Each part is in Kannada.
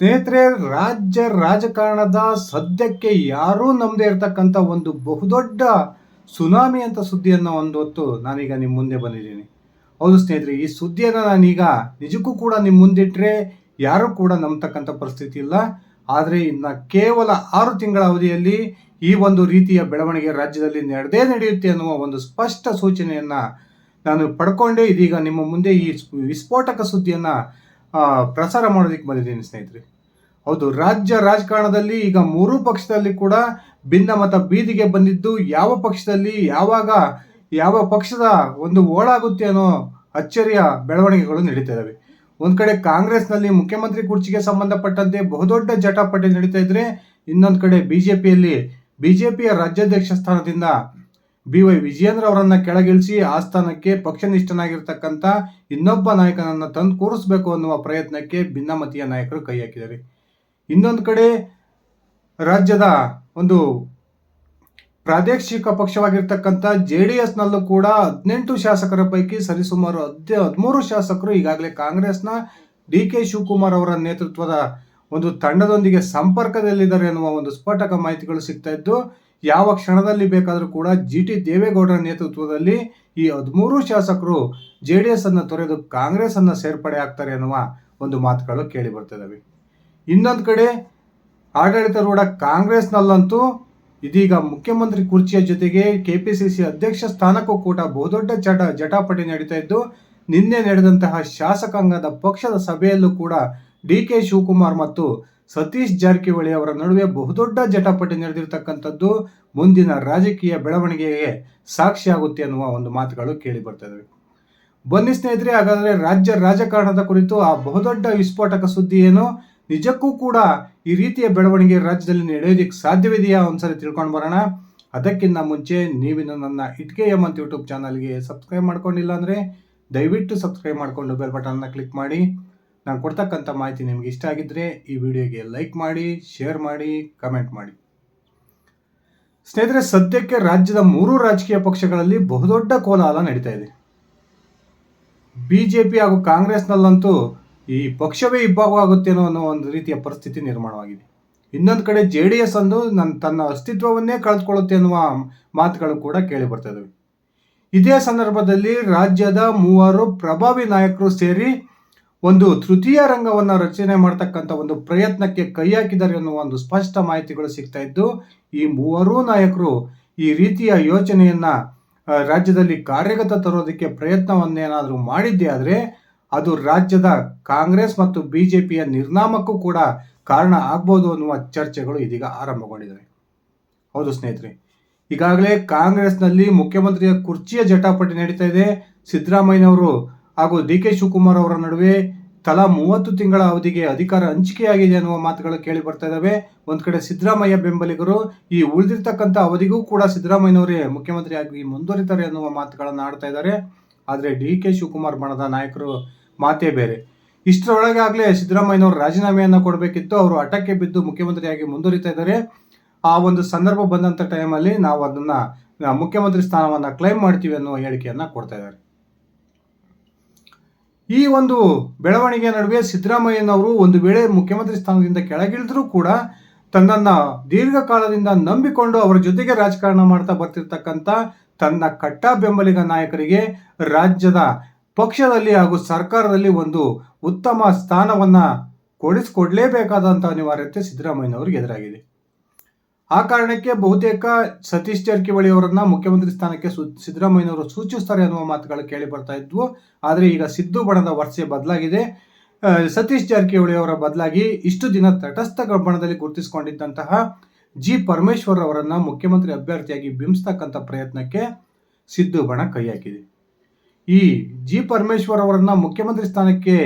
ಸ್ನೇಹಿತರೆ, ರಾಜ್ಯ ರಾಜಕಾರಣದ ಸದ್ಯಕ್ಕೆ ಯಾರೂ ನಮ್ಮದೇ ಇರತಕ್ಕಂಥ ಒಂದು ಬಹುದೊಡ್ಡ ಸುನಾಮಿ ಅಂತ ಸುದ್ದಿಯನ್ನು ಒಂದು ಹೊತ್ತು ನಾನೀಗ ನಿಮ್ಮ ಮುಂದೆ ಬಂದಿದ್ದೀನಿ. ಹೌದು ಸ್ನೇಹಿತರೆ, ಈ ಸುದ್ದಿಯನ್ನು ನಾನೀಗ ನಿಜಕ್ಕೂ ಕೂಡ ನಿಮ್ಮ ಮುಂದಿಟ್ಟರೆ ಯಾರೂ ಕೂಡ ನಂಬತಕ್ಕಂಥ ಪರಿಸ್ಥಿತಿ ಇಲ್ಲ. ಆದರೆ ಇನ್ನು ಕೇವಲ ಆರು ತಿಂಗಳ ಅವಧಿಯಲ್ಲಿ ಈ ಒಂದು ರೀತಿಯ ಬೆಳವಣಿಗೆ ರಾಜ್ಯದಲ್ಲಿ ನಡೆದೇ ನಡೆಯುತ್ತೆ ಅನ್ನುವ ಒಂದು ಸ್ಪಷ್ಟ ಸೂಚನೆಯನ್ನು ನಾನು ಪಡ್ಕೊಂಡೇ. ಇದೀಗ ನಿಮ್ಮ ಮುಂದೆ ಈ ವಿಸ್ಫೋಟಕ ಸುದ್ದಿಯನ್ನು ಪ್ರಸಾರ ಮಾಡೋದಕ್ಕೆ ಬಂದಿದ್ದೀನಿ ಸ್ನೇಹಿತರೆ. ಹೌದು, ರಾಜ್ಯ ರಾಜಕಾರಣದಲ್ಲಿ ಈಗ ಮೂರೂ ಪಕ್ಷದಲ್ಲಿ ಕೂಡ ಭಿನ್ನಮತ ಬೀದಿಗೆ ಬಂದಿದ್ದು ಯಾವ ಪಕ್ಷದಲ್ಲಿ ಯಾವಾಗ ಯಾವ ಪಕ್ಷದ ಒಂದು ಓಳಾಗುತ್ತೆ ಅನ್ನೋ ಅಚ್ಚರಿಯ ಬೆಳವಣಿಗೆಗಳು ನಡೀತಾ ಒಂದ್ ಕಡೆ ಕಾಂಗ್ರೆಸ್ನಲ್ಲಿ ಮುಖ್ಯಮಂತ್ರಿ ಕುರ್ಚಿಗೆ ಸಂಬಂಧಪಟ್ಟಂತೆ ಬಹುದೊಡ್ಡ ಜಟಾಪಟಿ ನಡೀತಾ ಇದ್ರೆ ಇನ್ನೊಂದು ಕಡೆ ಬಿಜೆಪಿಯಲ್ಲಿ ಬಿಜೆಪಿಯ ರಾಜ್ಯಾಧ್ಯಕ್ಷ ಸ್ಥಾನದಿಂದ ಬಿ ವೈ ವಿಜಯೇಂದ್ರ ಅವರನ್ನ ಕೆಳಗಿಳಿಸಿ ಆ ಸ್ಥಾನಕ್ಕೆ ಪಕ್ಷನಿಷ್ಠನಾಗಿರ್ತಕ್ಕಂಥ ಇನ್ನೊಬ್ಬ ನಾಯಕನನ್ನ ತಂದು ಕೂರಿಸಬೇಕು ಅನ್ನುವ ಪ್ರಯತ್ನಕ್ಕೆ ಭಿನ್ನಮತೀಯ ನಾಯಕರು ಕೈ ಹಾಕಿದ್ದಾರೆ. ಇನ್ನೊಂದು ಕಡೆ ರಾಜ್ಯದ ಒಂದು ಪ್ರಾದೇಶಿಕ ಪಕ್ಷವಾಗಿರ್ತಕ್ಕಂಥ ಜೆ ಡಿ ಎಸ್ನಲ್ಲೂ ಕೂಡ ಹದಿನೆಂಟು ಶಾಸಕರ ಪೈಕಿ ಸರಿಸುಮಾರು ಹದ್ ಹದಿಮೂರು ಶಾಸಕರು ಈಗಾಗಲೇ ಕಾಂಗ್ರೆಸ್ನ ಡಿ ಕೆ ಶಿವಕುಮಾರ್ ಅವರ ನೇತೃತ್ವದ ಒಂದು ತಂಡದೊಂದಿಗೆ ಸಂಪರ್ಕದಲ್ಲಿದ್ದಾರೆ ಎನ್ನುವ ಒಂದು ಸ್ಫೋಟಕ ಮಾಹಿತಿಗಳು ಸಿಗ್ತಾ ಇದ್ದು ಯಾವ ಕ್ಷಣದಲ್ಲಿ ಬೇಕಾದರೂ ಕೂಡ ಜಿ ಟಿ ದೇವೇಗೌಡರ ನೇತೃತ್ವದಲ್ಲಿ ಈ ಹದಿಮೂರು ಶಾಸಕರು ಜೆ ಡಿ ಎಸ್ ಅನ್ನು ತೊರೆದು ಕಾಂಗ್ರೆಸ್ ಅನ್ನು ಸೇರ್ಪಡೆ ಆಗ್ತಾರೆ ಅನ್ನುವ ಒಂದು ಮಾತುಗಳು ಕೇಳಿ ಬರ್ತಿದ್ದಾವೆ ಇನ್ನೊಂದು ಕಡೆ ಆಡಳಿತಾರೂಢ ಕಾಂಗ್ರೆಸ್ನಲ್ಲಂತೂ ಇದೀಗ ಮುಖ್ಯಮಂತ್ರಿ ಕುರ್ಚಿಯ ಜೊತೆಗೆ ಕೆಪಿಸಿಸಿ ಅಧ್ಯಕ್ಷ ಸ್ಥಾನಕ್ಕೂ ಕೂಡ ಬಹುದೊಡ್ಡ ಚಟ ಜಟಾಪಟಿ ನಡೀತಾ ಇದ್ದು, ನಿನ್ನೆ ನಡೆದಂತಹ ಶಾಸಕಾಂಗದ ಪಕ್ಷದ ಸಭೆಯಲ್ಲೂ ಕೂಡ ಡಿ ಕೆ ಶಿವಕುಮಾರ್ ಮತ್ತು ಸತೀಶ್ ಜಾರಕಿಹೊಳಿ ಅವರ ನಡುವೆ ಬಹುದೊಡ್ಡ ಜಟಾಪಟಿ ನಡೆದಿರ್ತಕ್ಕಂಥದ್ದು ಮುಂದಿನ ರಾಜಕೀಯ ಬೆಳವಣಿಗೆಗೆ ಸಾಕ್ಷಿಯಾಗುತ್ತೆ ಅನ್ನುವ ಒಂದು ಮಾತುಗಳು ಕೇಳಿ ಬರ್ತವೆ ಬನ್ನಿ ಸ್ನೇಹಿತರೆ, ಹಾಗಾದರೆ ರಾಜ್ಯ ರಾಜಕಾರಣದ ಕುರಿತು ಆ ಬಹುದೊಡ್ಡ ವಿಸ್ಫೋಟಕ ಸುದ್ದಿ ಏನು? ನಿಜಕ್ಕೂ ಕೂಡ ಈ ರೀತಿಯ ಬೆಳವಣಿಗೆ ರಾಜ್ಯದಲ್ಲಿ ನಡೆಯೋದಕ್ಕೆ ಸಾಧ್ಯವಿದೆಯಾ ಒಂದ್ಸರಿ ತಿಳ್ಕೊಂಡು ಬರೋಣ. ಅದಕ್ಕಿಂತ ಮುಂಚೆ ನೀವಿನ್ನು ನನ್ನ ಇಟ್ಕೆ ಎಂ ಅಂತ ಯೂಟ್ಯೂಬ್ ಚಾನಲ್ಗೆ ಸಬ್ಸ್ಕ್ರೈಬ್ ಮಾಡ್ಕೊಂಡಿಲ್ಲ ಅಂದರೆ ದಯವಿಟ್ಟು ಸಬ್ಸ್ಕ್ರೈಬ್ ಮಾಡಿಕೊಂಡು ಬೆಲ್ ಬಟನ್ನ ಕ್ಲಿಕ್ ಮಾಡಿ. ನಾನು ಕೊಡ್ತಕ್ಕಂಥ ಮಾಹಿತಿ ನಿಮಗೆ ಇಷ್ಟ ಆಗಿದ್ದರೆ ಈ ವಿಡಿಯೋಗೆ ಲೈಕ್ ಮಾಡಿ ಶೇರ್ ಮಾಡಿ ಕಮೆಂಟ್ ಮಾಡಿ. ಸ್ನೇಹಿತರೆ, ಸದ್ಯಕ್ಕೆ ರಾಜ್ಯದ ಮೂರು ರಾಜಕೀಯ ಪಕ್ಷಗಳಲ್ಲಿ ಬಹುದೊಡ್ಡ ಕೋಲಾಹಲ ನಡೀತಾ ಇದೆ. ಬಿ ಜೆ ಪಿ ಹಾಗೂ ಕಾಂಗ್ರೆಸ್ನಲ್ಲಂತೂ ಈ ಪಕ್ಷವೇ ಇಬ್ಬಾಗವಾಗುತ್ತೇನೋ ಅನ್ನೋ ಒಂದು ರೀತಿಯ ಪರಿಸ್ಥಿತಿ ನಿರ್ಮಾಣವಾಗಿದೆ. ಇನ್ನೊಂದು ಕಡೆ ಜೆ ಡಿ ಎಸ್ ಅಂದು ನನ್ನ ತನ್ನ ಅಸ್ತಿತ್ವವನ್ನೇ ಕಳೆದುಕೊಳ್ಳುತ್ತೆ ಅನ್ನುವ ಮಾತುಗಳು ಕೂಡ ಕೇಳಿ ಬರ್ತಾ ಇದ್ದಾವೆ ಇದೇ ಸಂದರ್ಭದಲ್ಲಿ ರಾಜ್ಯದ ಮೂವರು ಪ್ರಭಾವಿ ನಾಯಕರು ಸೇರಿ ಒಂದು ತೃತೀಯ ರಂಗವನ್ನು ರಚನೆ ಮಾಡ್ತಕ್ಕಂಥ ಒಂದು ಪ್ರಯತ್ನಕ್ಕೆ ಕೈ ಹಾಕಿದ್ದಾರೆ ಅನ್ನುವ ಒಂದು ಸ್ಪಷ್ಟ ಮಾಹಿತಿಗಳು ಸಿಗ್ತಾ ಇದ್ದು, ಈ ಮೂವರೂ ನಾಯಕರು ಈ ರೀತಿಯ ಯೋಚನೆಯನ್ನ ರಾಜ್ಯದಲ್ಲಿ ಕಾರ್ಯಗತ ತರೋದಕ್ಕೆ ಪ್ರಯತ್ನವನ್ನೇನಾದರೂ ಮಾಡಿದ್ದೇ ಆದರೆ, ಅದು ರಾಜ್ಯದ ಕಾಂಗ್ರೆಸ್ ಮತ್ತು ಬಿಜೆಪಿಯ ನಿರ್ನಾಮಕ್ಕೂ ಕೂಡ ಕಾರಣ ಆಗ್ಬೋದು ಅನ್ನುವ ಚರ್ಚೆಗಳು ಇದೀಗ ಆರಂಭಗೊಂಡಿದ್ದಾರೆ ಹೌದು ಸ್ನೇಹಿತರೆ, ಈಗಾಗಲೇ ಕಾಂಗ್ರೆಸ್ನಲ್ಲಿ ಮುಖ್ಯಮಂತ್ರಿಯ ಕುರ್ಚಿಯ ಜಟಾಪಟಿ ನಡೀತಾ ಇದೆ. ಸಿದ್ದರಾಮಯ್ಯನವರು ಹಾಗೂ ಡಿ ಕೆ ಶಿವಕುಮಾರ್ ಅವರ ನಡುವೆ ತಲಾ ಮೂವತ್ತು ತಿಂಗಳ ಅವಧಿಗೆ ಅಧಿಕಾರ ಹಂಚಿಕೆಯಾಗಿದೆ ಅನ್ನುವ ಮಾತುಗಳು ಕೇಳಿ ಬರ್ತಾ ಇದ್ದಾವೆ ಒಂದು ಕಡೆ ಸಿದ್ದರಾಮಯ್ಯ ಬೆಂಬಲಿಗರು, ಈ ಉಳಿದಿರ್ತಕ್ಕಂಥ ಅವಧಿಗೂ ಕೂಡ ಸಿದ್ದರಾಮಯ್ಯನವರೇ ಮುಖ್ಯಮಂತ್ರಿಯಾಗಿ ಮುಂದುವರಿತಾರೆ ಅನ್ನುವ ಮಾತುಗಳನ್ನು ಆಡ್ತಾ ಇದ್ದಾರೆ ಆದರೆ ಡಿ ಕೆ ಶಿವಕುಮಾರ್ ಬಣದ ನಾಯಕರು ಮಾತೇ ಬೇರೆ. ಇಷ್ಟರೊಳಗಾಗಲೇ ಸಿದ್ದರಾಮಯ್ಯನವರು ರಾಜೀನಾಮೆಯನ್ನು ಕೊಡಬೇಕಿತ್ತು. ಅವರು ಹಠಕ್ಕೆ ಬಿದ್ದು ಮುಖ್ಯಮಂತ್ರಿಯಾಗಿ ಮುಂದುವರಿತಾ ಇದ್ದಾರೆ. ಆ ಒಂದು ಸಂದರ್ಭ ಬಂದಂಥ ಟೈಮಲ್ಲಿ ನಾವು ಅದನ್ನ, ಮುಖ್ಯಮಂತ್ರಿ ಸ್ಥಾನವನ್ನು ಕ್ಲೈಮ್ ಮಾಡ್ತೀವಿ ಅನ್ನುವ ಹೇಳಿಕೆಯನ್ನ ಕೊಡ್ತಾ ಇದ್ದಾರೆ. ಈ ಒಂದು ಬೆಳವಣಿಗೆ ನಡುವೆ ಸಿದ್ದರಾಮಯ್ಯನವರು ಒಂದು ವೇಳೆ ಮುಖ್ಯಮಂತ್ರಿ ಸ್ಥಾನದಿಂದ ಕೆಳಗಿಳಿದ್ರೂ ಕೂಡ ತನ್ನನ್ನು ದೀರ್ಘಕಾಲದಿಂದ ನಂಬಿಕೊಂಡು ಅವರ ಜೊತೆಗೆ ರಾಜಕಾರಣ ಮಾಡ್ತಾ ಬರ್ತಿರ್ತಕ್ಕಂಥ ತನ್ನ ಕಟ್ಟ ಬೆಂಬಲಿಗ ನಾಯಕರಿಗೆ ರಾಜ್ಯದ ಪಕ್ಷದಲ್ಲಿ ಹಾಗೂ ಸರ್ಕಾರದಲ್ಲಿ ಒಂದು ಉತ್ತಮ ಸ್ಥಾನವನ್ನು ಕೊಡಿಸ್ಕೊಡ್ಲೇಬೇಕಾದಂಥ ಅನಿವಾರ್ಯತೆ ಸಿದ್ದರಾಮಯ್ಯನವ್ರಿಗೆ ಎದುರಾಗಿದೆ. ಆ ಕಾರಣಕ್ಕೆ ಬಹುತೇಕ ಸತೀಶ್ ಜಾರಕಿಹೊಳಿ ಅವರನ್ನ ಮುಖ್ಯಮಂತ್ರಿ ಸ್ಥಾನಕ್ಕೆ ಸು, ಸಿದ್ದರಾಮಯ್ಯನವರು ಸೂಚಿಸ್ತಾರೆ ಅನ್ನುವ ಮಾತುಗಳು ಕೇಳಿ ಬರ್ತಾ ಇದ್ವು. ಆದರೆ ಈಗ ಸಿದ್ದು ಬಣದ ವರ್ಷೆ ಬದಲಾಗಿದೆ. ಸತೀಶ್ ಜಾರಕಿಹೊಳಿ ಅವರ ಬದಲಾಗಿ ಇಷ್ಟು ದಿನ ತಟಸ್ಥ ಬಣದಲ್ಲಿ ಗುರುತಿಸಿಕೊಂಡಿದ್ದಂತಹ ಜಿ ಪರಮೇಶ್ವರ್ ಅವರನ್ನ ಮುಖ್ಯಮಂತ್ರಿ ಅಭ್ಯರ್ಥಿಯಾಗಿ ಬಿಂಬಿಸ್ತಕ್ಕಂಥ ಪ್ರಯತ್ನಕ್ಕೆ ಸಿದ್ದು ಬಣ ಕೈ ಹಾಕಿದೆ. ಈ ಜಿ ಪರಮೇಶ್ವರ್ ಅವರನ್ನ ಮುಖ್ಯಮಂತ್ರಿ ಸ್ಥಾನಕ್ಕೆ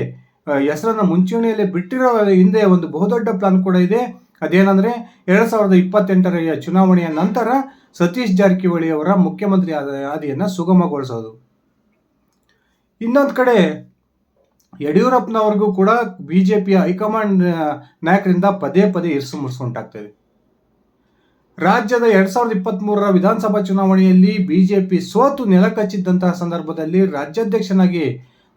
ಹೆಸರನ್ನ ಮುಂಚೂಣಿಯಲ್ಲಿ ಬಿಟ್ಟಿರೋ ಹಿಂದೆ ಒಂದು ಬಹುದೊಡ್ಡ ಪ್ಲಾನ್ ಕೂಡ ಇದೆ. ಅದೇನಂದ್ರೆ ಎರಡು ಸಾವಿರದ ಇಪ್ಪತ್ತೆಂಟರ ಚುನಾವಣೆಯ ನಂತರ ಸತೀಶ್ ಜಾರಕಿಹೊಳಿ ಅವರ ಮುಖ್ಯಮಂತ್ರಿ ಹಾದಿಯನ್ನ ಸುಗಮಗೊಳಿಸೋದು. ಇನ್ನೊಂದು ಕಡೆ ಯಡಿಯೂರಪ್ಪನವ್ರಿಗೂ ಕೂಡ ಬಿಜೆಪಿಯ ಹೈಕಮಾಂಡ್ ಆ, ನಾಯಕರಿಂದ ಪದೇ ಪದೇ ಇರಿಸು ಮುಡಿಸ್ಕೊಂಟಾಗ್ತದೆ ರಾಜ್ಯದ ಎರಡು ಸಾವಿರದ ಇಪ್ಪತ್ತ್ಮೂರರ ವಿಧಾನಸಭಾ ಚುನಾವಣೆಯಲ್ಲಿ ಬಿಜೆಪಿ ಸೋತು ನೆಲಕಚ್ಚಿದ್ದಂತಹ ಸಂದರ್ಭದಲ್ಲಿ ರಾಜ್ಯಾಧ್ಯಕ್ಷನಾಗಿ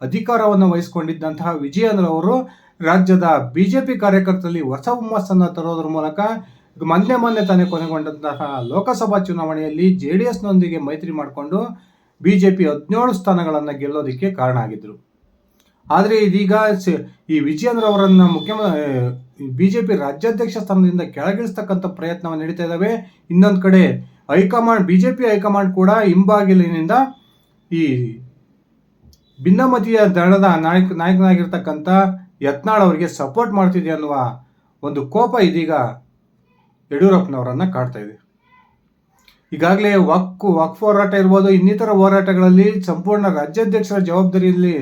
ಅಧಿಕಾರವನ್ನು ವಹಿಸಿಕೊಂಡಿದ್ದಂತಹ ವಿಜಯೇಂದ್ರ ಅವರು ರಾಜ್ಯದ ಬಿಜೆಪಿ ಕಾರ್ಯಕರ್ತರಲ್ಲಿ ಹೊಸ ಹುಮ್ಮಸ್ಸನ್ನು ತರೋದ್ರ ಮೂಲಕ ಮೊನ್ನೆ ಮೊನ್ನೆ ತಾನೇ ಕೊನೆಗೊಂಡಂತಹ ಲೋಕಸಭಾ ಚುನಾವಣೆಯಲ್ಲಿ ಜೆ ಡಿ ಎಸ್ನೊಂದಿಗೆ ಮೈತ್ರಿ ಮಾಡಿಕೊಂಡು ಬಿ ಜೆ ಪಿ ಹದಿನೇಳು ಸ್ಥಾನಗಳನ್ನು ಗೆಲ್ಲೋದಕ್ಕೆ ಕಾರಣ ಆಗಿದ್ದರು. ಆದರೆ ಇದೀಗ ಈ ವಿಜಯೇಂದ್ರ ಅವರನ್ನು ಮುಖ್ಯಮ ಬಿ ಜೆ ಪಿ ರಾಜ್ಯಾಧ್ಯಕ್ಷ ಸ್ಥಾನದಿಂದ ಕೆಳಗಿಳಿಸ್ತಕ್ಕಂಥ ಪ್ರಯತ್ನವನ್ನು ನಡೀತಾ ಇದ್ದಾವೆ ಇನ್ನೊಂದು ಕಡೆ high command B J P high command ಕೂಡ ಹಿಂಬಾಗಿಲಿನಿಂದ ಈ ಭಿನ್ನಮತೀಯ ದಳದ ನಾಯಕ, ನಾಯಕನಾಗಿರ್ತಕ್ಕಂಥ ಯತ್ನಾಳ್ ಅವರಿಗೆ ಸಪೋರ್ಟ್ ಮಾಡ್ತಿದೆ ಅನ್ನುವ ಒಂದು ಕೋಪ ಇದೀಗ ಯಡಿಯೂರಪ್ಪನವರನ್ನು ಕಾಡ್ತಾ ಇದೆ. ಈಗಾಗಲೇ ವಕ್ ವಕ್ ಹೋರಾಟ ಇರ್ಬೋದು, ಇನ್ನಿತರ ಹೋರಾಟಗಳಲ್ಲಿ ಸಂಪೂರ್ಣ ರಾಜ್ಯಾಧ್ಯಕ್ಷರ ಜವಾಬ್ದಾರಿಯಲ್ಲಿ,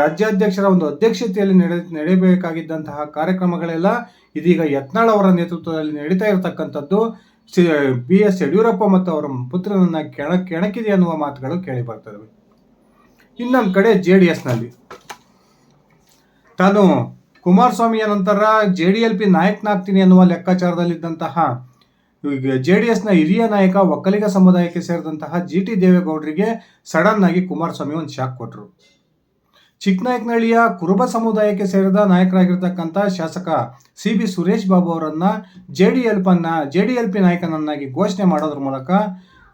ರಾಜ್ಯಾಧ್ಯಕ್ಷರ ಒಂದು ಅಧ್ಯಕ್ಷತೆಯಲ್ಲಿ ನಡೆ, ನಡೆಯಬೇಕಾಗಿದ್ದಂತಹ ಕಾರ್ಯಕ್ರಮಗಳೆಲ್ಲ ಇದೀಗ ಯತ್ನಾಳ್ ಅವರ ನೇತೃತ್ವದಲ್ಲಿ ನಡೀತಾ ಇರತಕ್ಕಂಥದ್ದು. ಬಿ, ಎಸ್ ಯಡಿಯೂರಪ್ಪ ಮತ್ತು ಅವರ ಪುತ್ರನನ್ನ ಕೆಣ, ಕೆಣಕಿದೆ ಅನ್ನುವ ಮಾತುಗಳು ಕೇಳಿ ಬರ್ತವೆ ಇನ್ನೊಂದು ಕಡೆ ಜೆ ಡಿ ಎಸ್ನಲ್ಲಿ ತಾನು ಕುಮಾರಸ್ವಾಮಿಯ ನಂತರ ಜೆ ಡಿ ಎಲ್ ಪಿ ನಾಯಕನಾಗ್ತೀನಿ ಅನ್ನುವ ಲೆಕ್ಕಾಚಾರದಲ್ಲಿದ್ದಂತಹ ಜೆ ಡಿ ಎಸ್ನ ಹಿರಿಯ ನಾಯಕ ಒಕ್ಕಲಿಗ ಸಮುದಾಯಕ್ಕೆ ಸೇರಿದಂತಹ ಜಿ ಟಿ ದೇವೇಗೌಡರಿಗೆ ಸಡನ್ ಆಗಿ ಕುಮಾರಸ್ವಾಮಿ ಒಂದು ಶಾಕ್ ಕೊಟ್ಟರು ಚಿಕ್ಕನಾಯಕನಹಳ್ಳಿಯ ಕುರುಬ ಸಮುದಾಯಕ್ಕೆ ಸೇರಿದ ನಾಯಕರಾಗಿರ್ತಕ್ಕಂಥ ಶಾಸಕ ಸಿ ಬಿ ಸುರೇಶ್ ಬಾಬು ಅವರನ್ನು ಜೆ ಡಿ ಎಲ್ ಪನ್ನ ಜೆ ಡಿ ಎಲ್ ಪಿ ನಾಯಕನನ್ನಾಗಿ ಘೋಷಣೆ ಮಾಡೋದ್ರ ಮೂಲಕ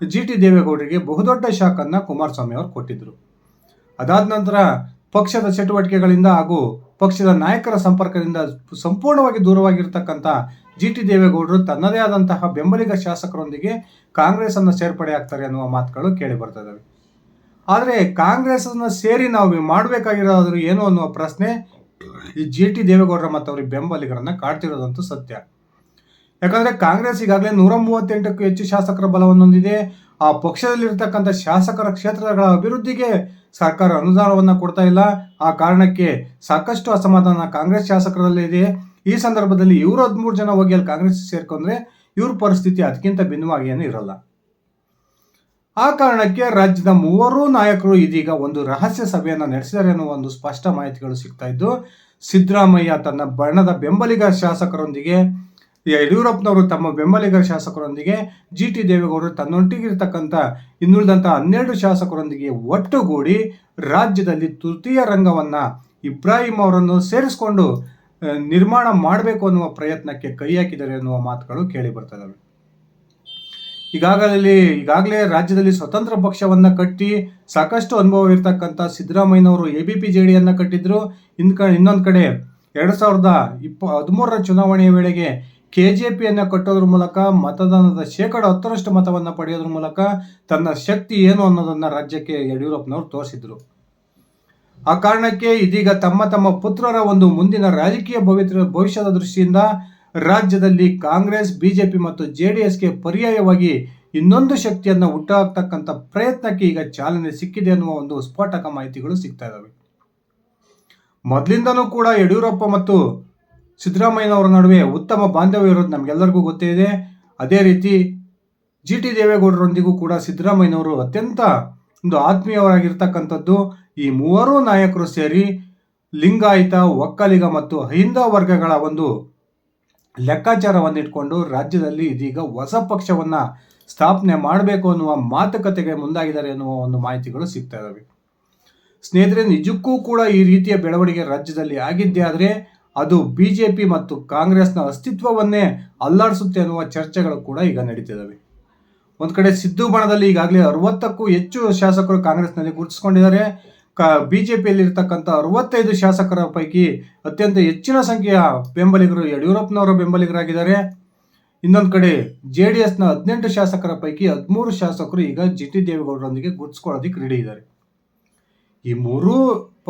ಜಿ ಟಿ ದೇವೇಗೌಡರಿಗೆ ಬಹುದೊಡ್ಡ ಶಾಕನ್ನು ಕುಮಾರಸ್ವಾಮಿ ಅವರು ಕೊಟ್ಟಿದ್ದರು ಅದಾದ ನಂತರ ಪಕ್ಷದ ಚಟುವಟಿಕೆಗಳಿಂದ ಹಾಗೂ ಪಕ್ಷದ ನಾಯಕರ ಸಂಪರ್ಕದಿಂದ ಸಂಪೂರ್ಣವಾಗಿ ದೂರವಾಗಿರ್ತಕ್ಕಂಥ ಜಿ ಟಿ ದೇವೇಗೌಡರು ತನ್ನದೇ ಆದಂತಹ ಬೆಂಬಲಿಗ ಶಾಸಕರೊಂದಿಗೆ ಕಾಂಗ್ರೆಸ್ ಅನ್ನು ಸೇರ್ಪಡೆ ಆಗ್ತಾರೆ ಅನ್ನುವ ಮಾತುಗಳು ಕೇಳಿ ಬರ್ತದವೆ ಆದರೆ ಕಾಂಗ್ರೆಸ್ ಅನ್ನ ಸೇರಿ ನಾವು ಮಾಡಬೇಕಾಗಿರೋದು ಏನು ಅನ್ನುವ ಪ್ರಶ್ನೆ ಈ ಜಿ ಟಿ ದೇವೇಗೌಡರ ಮತ್ತು ಅವ್ರಿಗೆ ಬೆಂಬಲಿಗರನ್ನ ಕಾಡ್ತಿರೋದಂತೂ ಸತ್ಯ. ಯಾಕಂದ್ರೆ ಕಾಂಗ್ರೆಸ್ ಈಗಾಗಲೇ ನೂರ ಮೂವತ್ತೆಂಟಕ್ಕೂ ಹೆಚ್ಚು ಶಾಸಕರ ಬಲವನ್ನು ಹೊಂದಿದೆ. ಆ ಪಕ್ಷದಲ್ಲಿರ್ತಕ್ಕಂಥ ಶಾಸಕರ ಕ್ಷೇತ್ರಗಳ ಅಭಿವೃದ್ಧಿಗೆ ಸರ್ಕಾರ ಅನುದಾನವನ್ನು ಕೊಡ್ತಾ ಇಲ್ಲ. ಆ ಕಾರಣಕ್ಕೆ ಸಾಕಷ್ಟು ಅಸಮಾಧಾನ ಕಾಂಗ್ರೆಸ್ ಶಾಸಕರಲ್ಲಿ ಇದೆ. ಈ ಸಂದರ್ಭದಲ್ಲಿ ಇವರು ಹದಿಮೂರು ಜನ ಹೋಗಿ ಅಲ್ಲಿ ಕಾಂಗ್ರೆಸ್ ಸೇರ್ಕೊಂಡ್ರೆ ಇವ್ರ ಪರಿಸ್ಥಿತಿ ಅದಕ್ಕಿಂತ ಭಿನ್ನವಾಗಿ ಏನು ಇರಲ್ಲ. ಆ ಕಾರಣಕ್ಕೆ ರಾಜ್ಯದ ಮೂವರು ನಾಯಕರು ಇದೀಗ ಒಂದು ರಹಸ್ಯ ಸಭೆಯನ್ನು ನಡೆಸಿದ್ದಾರೆ ಅನ್ನೋ ಒಂದು ಸ್ಪಷ್ಟ ಮಾಹಿತಿಗಳು ಸಿಗ್ತಾ ಇದ್ದು, ಸಿದ್ದರಾಮಯ್ಯ ತನ್ನ ಬಣ್ಣದ ಬೆಂಬಲಿಗ ಶಾಸಕರೊಂದಿಗೆ ಯಡಿಯೂರಪ್ಪನವರು ತಮ್ಮ ಬೆಂಬಲಿಗರ ಶಾಸಕರೊಂದಿಗೆ ಜಿ ಟಿ ದೇವೇಗೌಡರು ತನ್ನೊಟ್ಟಿಗಿರ್ತಕ್ಕಂಥ ಇನ್ನುಳಿದಂಥ ಹನ್ನೆರಡು ಶಾಸಕರೊಂದಿಗೆ ಒಟ್ಟುಗೂಡಿ ರಾಜ್ಯದಲ್ಲಿ ತೃತೀಯ ರಂಗವನ್ನು ಇಬ್ರಾಹಿಂ ಅವರನ್ನು ಸೇರಿಸಿಕೊಂಡು ನಿರ್ಮಾಣ ಮಾಡಬೇಕು ಅನ್ನುವ ಪ್ರಯತ್ನಕ್ಕೆ ಕೈ ಹಾಕಿದ್ದಾರೆ ಅನ್ನುವ ಮಾತುಗಳು ಕೇಳಿ ಬರ್ತದವೆ. ಈಗಾಗಲೇ ಈಗಾಗಲೇ ರಾಜ್ಯದಲ್ಲಿ ಸ್ವತಂತ್ರ ಪಕ್ಷವನ್ನ ಕಟ್ಟಿ ಸಾಕಷ್ಟು ಅನುಭವ ಇರತಕ್ಕಂಥ ಸಿದ್ದರಾಮಯ್ಯನವರು ಎ ಬಿ ಪಿ ಜೆ ಡಿಯನ್ನ ಕಟ್ಟಿದ್ರು. ಇನ್ ಕ, ಇನ್ನೊಂದು ಕಡೆ ಎರಡು ಸಾವಿರದ ಇಪ್ಪ ಹದಿಮೂರರ ಚುನಾವಣೆಯ ವೇಳೆಗೆ ಕೆ ಜೆ ಪಿಯನ್ನು ಕಟ್ಟೋದ್ರ ಮೂಲಕ, ಮತದಾನದ ಶೇಕಡ ಹತ್ತರಷ್ಟು ಮತವನ್ನು ಪಡೆಯೋದ್ರ ಮೂಲಕ ತನ್ನ ಶಕ್ತಿ ಏನು ಅನ್ನೋದನ್ನ ರಾಜ್ಯಕ್ಕೆ ಯಡಿಯೂರಪ್ಪನವರು ತೋರಿಸಿದ್ರು. ಆ ಕಾರಣಕ್ಕೆ ಇದೀಗ ತಮ್ಮ ತಮ್ಮ ಪುತ್ರರ ಒಂದು ಮುಂದಿನ ರಾಜಕೀಯ ಭವಿತ್ರ, ಭವಿಷ್ಯದ ದೃಷ್ಟಿಯಿಂದ ರಾಜ್ಯದಲ್ಲಿ ಕಾಂಗ್ರೆಸ್, ಬಿಜೆಪಿ ಮತ್ತು ಜೆ ಡಿ ಎಸ್ಗೆ ಪರ್ಯಾಯವಾಗಿ ಇನ್ನೊಂದು ಶಕ್ತಿಯನ್ನು ಹುಟ್ಟುಹಾಕ್ತಕ್ಕಂಥ ಪ್ರಯತ್ನಕ್ಕೆ ಈಗ ಚಾಲನೆ ಸಿಕ್ಕಿದೆ ಅನ್ನುವ ಒಂದು ಸ್ಫೋಟಕ ಮಾಹಿತಿಗಳು ಸಿಗ್ತಾ ಇದ್ದಾವೆ ಮೊದಲಿಂದನೂ ಕೂಡ ಯಡಿಯೂರಪ್ಪ ಮತ್ತು ಸಿದ್ದರಾಮಯ್ಯನವರ ನಡುವೆ ಉತ್ತಮ ಬಾಂಧವ್ಯ ಇರೋದು ನಮಗೆಲ್ಲರಿಗೂ ಗೊತ್ತೇ ಇದೆ. ಅದೇ ರೀತಿ ಜಿ ಟಿ ದೇವೇಗೌಡರೊಂದಿಗೂ ಕೂಡ ಸಿದ್ದರಾಮಯ್ಯನವರು ಅತ್ಯಂತ ಒಂದು ಆತ್ಮೀಯರಾಗಿರ್ತಕ್ಕಂಥದ್ದು ಈ ಮೂವರೂ ನಾಯಕರು ಸೇರಿ ಲಿಂಗಾಯತ, ಒಕ್ಕಲಿಗ ಮತ್ತು ಅಹಿಂದ ವರ್ಗಗಳ ಒಂದು ಲೆಕ್ಕಾಚಾರವನ್ನು ಇಟ್ಕೊಂಡು ರಾಜ್ಯದಲ್ಲಿ ಇದೀಗ ಹೊಸ ಪಕ್ಷವನ್ನು ಸ್ಥಾಪನೆ ಮಾಡಬೇಕು ಅನ್ನುವ ಮಾತುಕತೆಗೆ ಮುಂದಾಗಿದ್ದಾರೆ ಎನ್ನುವ ಒಂದು ಮಾಹಿತಿಗಳು ಸಿಗ್ತಾ ಇದ್ದಾವೆ ಸ್ನೇಹಿತರೆ, ನಿಜಕ್ಕೂ ಕೂಡ ಈ ರೀತಿಯ ಬೆಳವಣಿಗೆ ರಾಜ್ಯದಲ್ಲಿ ಆಗಿದ್ದೇ ಆದರೆ ಅದು ಬಿಜೆಪಿ ಮತ್ತು ಕಾಂಗ್ರೆಸ್ನ ಅಸ್ತಿತ್ವವನ್ನೇ ಅಲ್ಲಾಡಿಸುತ್ತೆ ಅನ್ನುವ ಚರ್ಚೆಗಳು ಕೂಡ ಈಗ ನಡೀತಿದ್ದಾವೆ. ಒಂದು ಕಡೆ ಸಿದ್ದು ಬಣದಲ್ಲಿ ಈಗಾಗಲೇ ಅರವತ್ತಕ್ಕೂ ಹೆಚ್ಚು ಶಾಸಕರು ಕಾಂಗ್ರೆಸ್ನಲ್ಲಿ ಗುರುತಿಸಿಕೊಂಡಿದ್ದಾರೆ. ಕ ಬಿಜೆಪಿಯಲ್ಲಿ ಪಿಯಲ್ಲಿರ್ತಕ್ಕಂಥ ಅರವತ್ತೈದು ಶಾಸಕರ ಪೈಕಿ ಅತ್ಯಂತ ಹೆಚ್ಚಿನ ಸಂಖ್ಯೆಯ ಬೆಂಬಲಿಗರು ಯಡಿಯೂರಪ್ಪನವರ ಬೆಂಬಲಿಗರಾಗಿದ್ದಾರೆ. ಇನ್ನೊಂದು ಕಡೆ ಜೆ ಡಿ ಎಸ್ನ ಹದಿನೆಂಟು ಶಾಸಕರ ಪೈಕಿ ಹದಿಮೂರು ಶಾಸಕರು ಈಗ ಜಿ ಟಿ ದೇವೇಗೌಡರೊಂದಿಗೆ ಗುರುತಿಸ್ಕೊಳ್ಳೋದಕ್ಕೆ ರೆಡಿ ಇದ್ದಾರೆ. ಈ ಮೂರೂ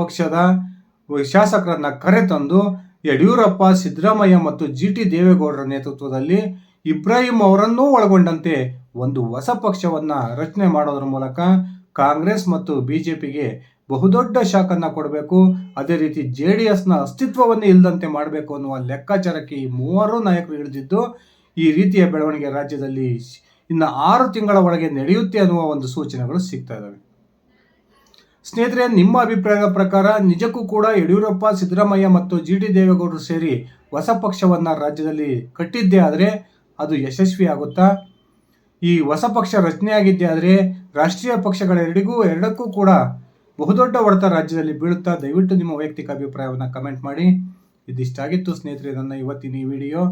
ಪಕ್ಷದ ಶಾಸಕರನ್ನ ಕರೆತಂದು ಯಡಿಯೂರಪ್ಪ, ಸಿದ್ದರಾಮಯ್ಯ ಮತ್ತು ಜಿ ಟಿ ದೇವೇಗೌಡರ ನೇತೃತ್ವದಲ್ಲಿ ಇಬ್ರಾಹಿಂ ಅವರನ್ನೂ ಒಳಗೊಂಡಂತೆ ಒಂದು ಹೊಸ ಪಕ್ಷವನ್ನು ರಚನೆ ಮಾಡೋದ್ರ ಮೂಲಕ ಕಾಂಗ್ರೆಸ್ ಮತ್ತು ಬಿಜೆಪಿಗೆ ಬಹುದೊಡ್ಡ ಶಾಕನ್ನ ಕೊಡಬೇಕು. ಅದೇ ರೀತಿ ಜೆ ಡಿ ಎಸ್ನ ಅಸ್ತಿತ್ವವನ್ನೇ ಇಲ್ಲದಂತೆ ಮಾಡಬೇಕು ಅನ್ನುವ ಲೆಕ್ಕಾಚಾರಕ್ಕೆ ಈ ಮೂವರು ನಾಯಕರು ಇಳಿದಿದ್ದು, ಈ ರೀತಿಯ ಬೆಳವಣಿಗೆ ರಾಜ್ಯದಲ್ಲಿ ಇನ್ನು ಆರು ತಿಂಗಳ ಒಳಗೆ ನಡೆಯುತ್ತೆ ಅನ್ನುವ ಒಂದು ಸೂಚನೆಗಳು ಸಿಗ್ತಾ ಇದ್ದಾವೆ ಸ್ನೇಹಿತರೆ, ನಿಮ್ಮ ಅಭಿಪ್ರಾಯದ ಪ್ರಕಾರ ನಿಜಕ್ಕೂ ಕೂಡ ಯಡಿಯೂರಪ್ಪ, ಸಿದ್ದರಾಮಯ್ಯ ಮತ್ತು ಜಿ ಟಿ ದೇವೇಗೌಡರು ಸೇರಿ ಹೊಸ ಪಕ್ಷವನ್ನು ರಾಜ್ಯದಲ್ಲಿ ಕಟ್ಟಿದ್ದೇ ಆದರೆ ಅದು ಯಶಸ್ವಿ ಆಗುತ್ತಾ? ಈ ಹೊಸ ಪಕ್ಷ ರಚನೆಯಾಗಿದ್ದೇ ಆದರೆ ರಾಷ್ಟ್ರೀಯ ಪಕ್ಷಗಳೆರಡಿಗೂ ಎರಡಕ್ಕೂ ಕೂಡ ಬಹುದೊಡ್ಡ ಹೊಡೆತ ರಾಜ್ಯದಲ್ಲಿ ಬೀಳುತ್ತಾ? ದಯವಿಟ್ಟು ನಿಮ್ಮ ವೈಯಕ್ತಿಕ ಅಭಿಪ್ರಾಯವನ್ನು ಕಮೆಂಟ್ ಮಾಡಿ. ಇದಿಷ್ಟಾಗಿತ್ತು ಸ್ನೇಹಿತರೆ, ನನ್ನ ಇವತ್ತಿನ ಈ ವಿಡಿಯೋ.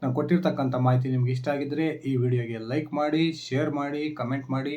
ನಾನು ಕೊಟ್ಟಿರ್ತಕ್ಕಂಥ ಮಾಹಿತಿ ನಿಮ್ಗೆ ಇಷ್ಟ ಆಗಿದ್ದರೆ ಈ ವಿಡಿಯೋಗೆ ಲೈಕ್ ಮಾಡಿ, ಶೇರ್ ಮಾಡಿ, ಕಮೆಂಟ್ ಮಾಡಿ.